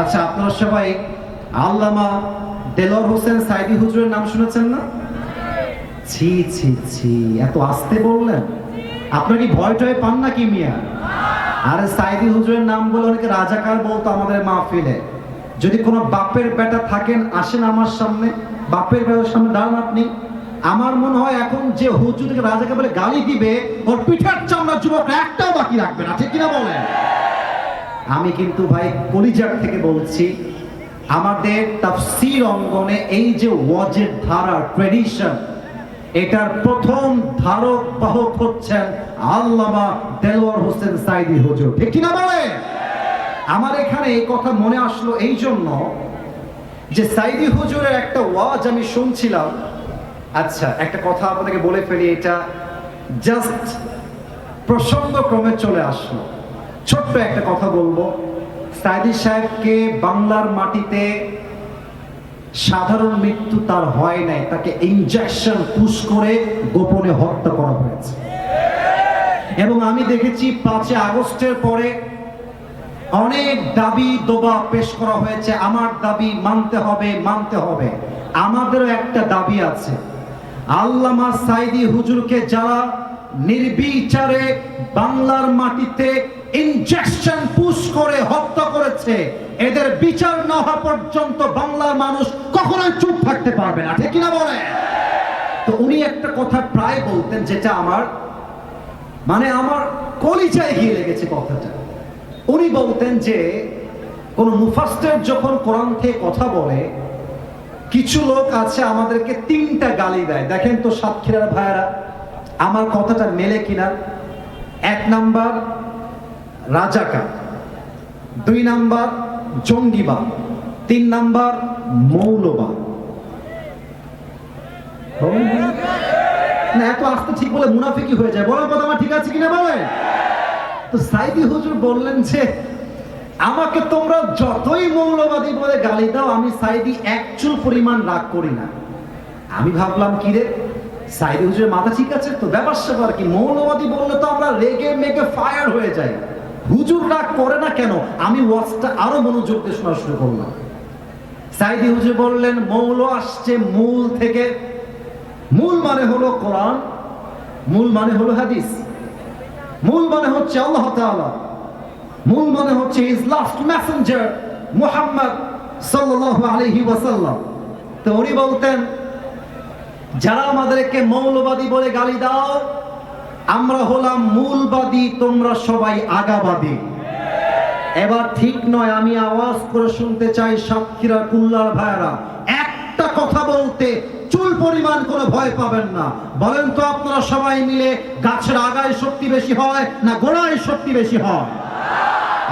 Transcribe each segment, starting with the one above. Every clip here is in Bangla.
আচ্ছা আপনারা সবাই আল্লামা দেলোয়ার হোসেন সাইদি হুজুরের নাম শুনেছেন না? ছি ছি ছি, এত আস্তে বললেন। আপনার কি ভয় টয় পান না কি মিয়া? আরে সাইদি হুজুরের নাম বলে অনেকে রাজাকার বলতো আমাদের মাহফিলে। যদি কোনো বাপের বেটা থাকেন, আসেন আমার সামনে। বাপের বেটার সামনে দাঁড়ান আপনি। আমার মনে হয় এখন যে হুজুরকে রাজাকে বলে গালি দিবে, ওর পিঠার চামড়া যুবক একটাও বাকি রাখবে না, ঠিক কিনা বলেন? আমি কিন্তু ভাই কলিজার থেকে বলছি, আমাদের তাফসির অঙ্গনে এই যে ওয়াজের ধারা ট্রেডিশন এটার প্রথম ধারক বাহক হচ্ছেন আল্লামা দেলোয়ার হোসেন সাইদি হুজুর। ঠিক কিনা বলে আমার এখানে এই কথা মনে আসলো এই জন্য যে সাইদি হুজুরের একটা ওয়াজ আমি শুনছিলাম। আচ্ছা একটা কথা আপনাকে বলে ফেলি, এটা জাস্ট প্রসঙ্গ ক্রমে চলে আসলো। ছোট্ট একটা কথা বলব। সাইদি সাহেবকে বাংলার মাটিতে সাধারণ মৃত্যু তার হয় নাই, তাকে ইনজেকশন পুশ করে গোপনে হত্যা করা হয়েছে। এবং আমি দেখেছি পাঁচই আগস্টের পরে অনেক দাবি দোবা পেশ করা হয়েছে, আমার দাবি মানতে হবে মানতে হবে। আমাদেরও একটা দাবি আছে, আল্লামা সাইদি হুজুরকে যারা নির্বিচারে বাংলার মাটিতে ইনজেকশন পুশ করে, হত্যা করেছে। এদের বিচার না হওয়া পর্যন্ত বাংলার মানুষ কখনোই চুপ থাকতে পারবে না, ঠিক কিনা বলে? তো উনি একটা কথা প্রায় বলতেন, যেটা আমার মানে আমার কলিজায় গিয়ে লেগেছে কথাটা। উনি বলতেন যে, কোন মুফাস্টার যখন কোরআন থেকে কথা বলে, কিছু লোক আছে আমাদেরকে তিনটা গালি দেয়। দেখেন তো সাতক্ষীরার ভাইয়ারা, আমার কথাটা মেলে কিনা। এক নাম্বার রাজাকা দুই নাম্বার জঙ্গিবাদ, তিন নাম্বার মৌলবাদ। না, এত আস্তে ঠিক বলে মুনাফিকি হয়ে যায়। বলার কথা আমার ঠিক আছে কিনা বলে? তো সাইদি হুজুর বললেন যে, আমাকে তোমরা যতই মৌলবাদী বলে গালি দাও, আমি সাইদি এক চুল পরিমাণ রাগ করি না। আমি ভাবলাম, কি রে? সাইদি হুজুরের মাথা ঠিক আছে? তো ব্যাপার স্যাপার কি, মৌলবাদী বললে তো আমরা রেগে মেগে ফায়ার হয়ে যাই। হুজুর রাগ করে না কেন? আমি ওয়াজটা আরও মনোযোগ দিয়ে শোনা শুরু করলাম। সাইদি হুজুর বললেন, মৌল আসছে মূল থেকে। মূল মানে হলো কোরআন, মূল মানে হলো হাদিস, মূল মানে হচ্ছে আল্লাহ তাআলা, মূল মানে হচ্ছে ইজ লাস্ট মেসেঞ্জার মুহাম্মদ সাল্লাল্লাহু আলাইহি ওয়াসাল্লাম। তো উনি বলতেন, যারা আমাদেরকে মৌলবাদী বলে গালি দাও আমরা হলাম মূলবাদী, তোমরা সবাই আগাবাদী। এবার ঠিক নয়, আমি আওয়াজ করে শুনতে চাই সাতক্ষীরা কুল্লার ভাইরা একটা কথা বলতে চুল পরিমাণ কোনো ভয় পাবেন না। বলেন তো আপনারা সবাই মিলে গাছের আগায় শক্তি বেশি হয় না গোড়ায় শক্তি বেশি হয়?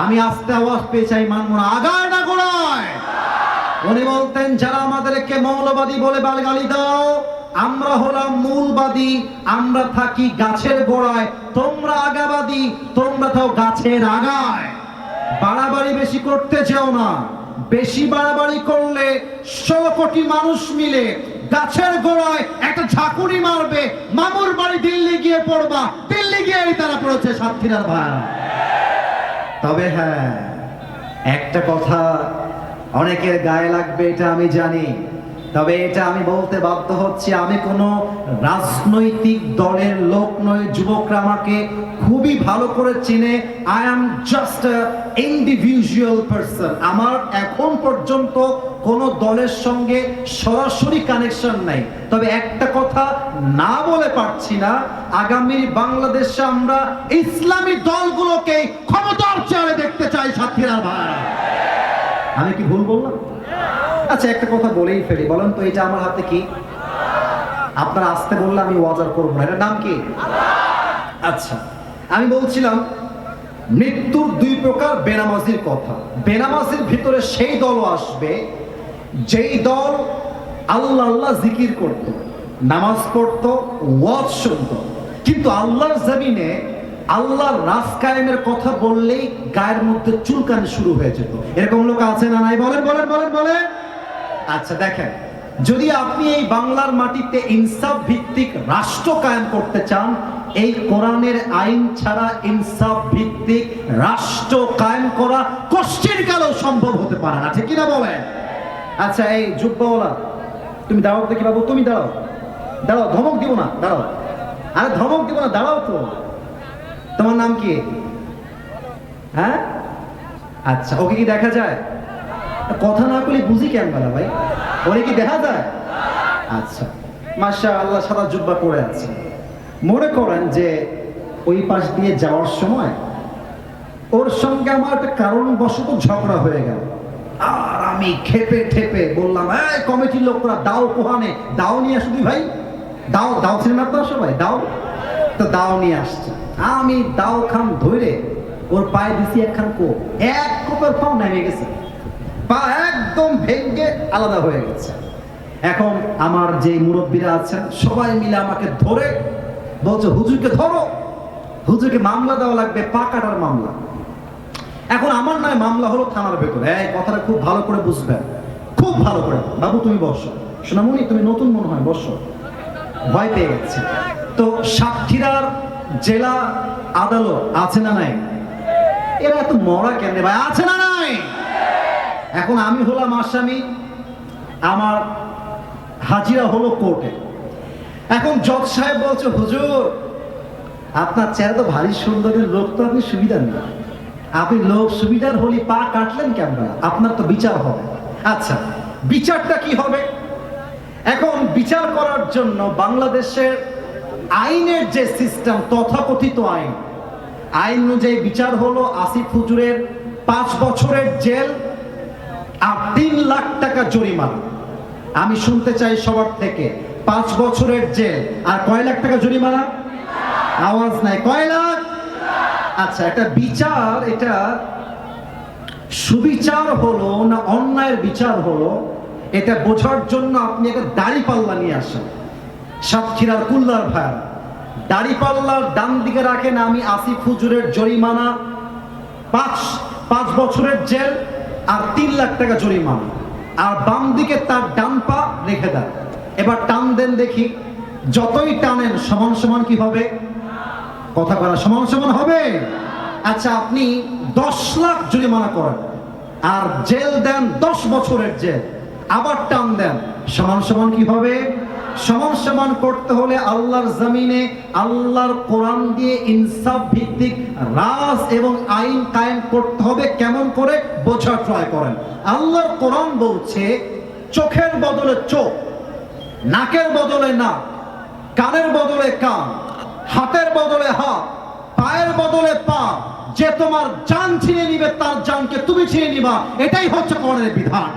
আমি আস্তে আওয়াজ পেয়ে চাই মানব না আগায় না গোড়ায়? উনি বলতেন, যারা আমাদেরকে মৌলবাদী বলে বালগালি দাও, আমরা হলাম মূলবাদী, আমরা থাকি গাছের গোড়ায়, তোমরা আগাবাদী, তোমরা থাও গাছের আগায়। বাড়াবাড়ি বেশি করতে চাও না, বেশি বাড়াবাড়ি করলে ষোলো কোটি মানুষ মিলে গাছের গোড়ায় একটা ঝাঁকুনি মারবে, মামুর বাড়ি দিল্লি গিয়ে পড়বা, দিল্লি গিয়েই তারা পড়েছে সাতক্ষীরার ভাই তবে হ্যাঁ একটা কথা অনেকের গায়ে লাগবে, এটা আমি জানি। তবে এটা আমি বলতে বাধ্য হচ্ছি, আমি কোনো রাজনৈতিক দলের লোক নয় যুবকরা আমাকে খুবই ভালো করে চিনে। I am just individual person আমার এখন পর্যন্ত কোনো দলের সঙ্গে সরাসরি কানেকশন নাই। তবে একটা কথা না বলে পারছি না, আগামী বাংলাদেশে আমরা ইসলামী দলগুলোকে ক্ষমতার চেয়ারে দেখতে চাই, সাথীরা ভাই আমি কি ভুল বললাম আচ্ছা একটা কথা বলেই ফেলি, বলেন তো এটা আমার হাতে কি? আপনারা আসতে বললে আমি ওয়াজার করব না, এটার নাম কি? আচ্ছা আমি বলছিলাম, মৃত্যুর দুই প্রকার বেনামাজির কথা। বেনামাজির ভিতরে সেই দলও আসবে, যেই দল আল্লাহ আল্লাহ জিকির করত, নামাজ পড়ত, ওয়াজ শুনত। কিন্তু আল্লাহর জমিনে আল্লাহর রাস কায়েমের কথা বললেই গায়ের মধ্যে চুলকানি শুরু হয়ে যেত। এরকম লোক আছে না নাই? বলেন বলেন বলেন বলেন। আচ্ছা দেখেন, যদি আপনি এই বাংলার মাটিতে ইনসাফ ভিত্তিক রাষ্ট্র কায়েম করতে চান, এই কোরআনের আইন ছাড়া ইনসাফ ভিত্তিক রাষ্ট্র কায়েম করা কষ্টের কালেও সম্ভব হতে পারে না, ঠিক কিনা বলেন? আচ্ছা এই যুব্বাওয়ালা তুমি দাঁড়াও দেখি বাবু, তুমি দাঁড়াও। দাঁড়াও, ধমক দিব না, দাঁড়াও। আরে, ধমক দিব না, দাঁড়াও তো। তোমার নাম কি? হ্যাঁ? আচ্ছা ওকে কি দেখা যায়? কথা না বলে বুঝি বেলা ভাই? ওরে কি দেখা যায়? আচ্ছা মাসা আল্লাহ সাদা জুব্বা পরে আছে। মনে করেন যে ওই পাশ দিয়ে যাওয়ার সময় ওর সঙ্গে আমার একটা কারণবশত ঝগড়া হয়ে গেল। আর আমি খেপে ঠেপে বললাম, এই কমিটির লোকরা, দাও কোহানে দাও নিয়ে আসো তুই ভাই। দাও দাও ছিলেন আপনার সবাই দাও। তো দাও নিয়ে আসছে। আমি দাও খান ধরে ওর পায়ে দিছি একখান কোপ। এক কোপের পাও নেমে গেছে। পা একদম ভেঙে আলাদা হয়ে গেছে। এখন আমার যে মুরব্বীরা আছেন, সবাই মিলে আমাকে ধরে বলছে, হুজুরকে ধরো। হুজুরকে মামলা দেওয়া লাগবে, পা কাটার মামলা। এখন আমার নয় মামলা হলো থানার ভেতরে। এই কথাটা খুব ভালো করে বুঝবেন। খুব ভালো করে। বাবু, তুমি বসো। সোনামণি, তুমি নতুন মনে হয়, বসো। ভয় পেয়ে গেছে। তো সাতক্ষীরার জেলা আদালত আছে না নাই? এরা এত মরা কেন ভাই, আছে না নাই? এখন আমি হলাম আসামি, আমার হাজিরা হলো কোর্টে। এখন জজ সাহেব বলছে, হুজুর, আপনার চেহারা তো ভারী সুন্দরের লোক তো আপনি সুবিধার না। আপনি লোক সুবিধার হলে পা কাটলেন কেন আপনার তো বিচার হবে। আচ্ছা বিচারটা কি হবে? এখন বিচার করার জন্য বাংলাদেশের আইনের যে সিস্টেম, তথাকথিত আইন আইন অনুযায়ী বিচার হলো আসিফ হুজুরের পাঁচ বছরের জেল আর তিন লাখ টাকা জরিমানা। আমি শুনতে চাই সবার থেকে, পাঁচ বছরের জেল, আর কয় লাখ টাকা জরিমানা? আওয়াজ নাই, কয় লাখ? আচ্ছা একটা বিচার, এটা সুবিচার হলো না অন্যায়ের বিচার হলো, এটা বোঝার জন্য আপনি একটা দাড়ি পাল্লা নিয়ে আসেন। সাতক্ষীরার কুল্লার ভাই দাড়ি পাল্লার ডান দিকে রাখেন, আমি আসিফ হুজুরের জরিমানা, পাঁচ পাঁচ বছরের জেল আর তিন লাখ টাকা জরিমানা। আর বাম দিকে তার ডান পা রেখে দেন। এবার টান দেন দেখি, যতই টানেন, সমান সমান কি হবে? কথা করা সমান সমান হবে? আচ্ছা আপনি দশ লাখ জরিমানা করেন, আর জেল দেন দশ বছরের জেল, আবার টান দেন, সমান সমান কি হবে? সমান সমান করতে হলে আল্লাহর জমিনে, আল্লাহর কোরআন দিয়ে ইনসাফ ভিত্তিক রাজ এবং আইন কায়েম করতে হবে। কেমন করে? বোঝা ট্রাই করেন। আল্লাহর কোরআন বলছে, চোখের বদলে চোখ, নাকের বদলে নাক, কানের বদলে কান, হাতের বদলে হাত, পায়ের বদলে পা, যে তোমার জান ছিনিয়ে নিবে, তার জানকে তুমি ছিনিয়ে নিবা। এটাই হচ্ছে কোরআনের বিধান।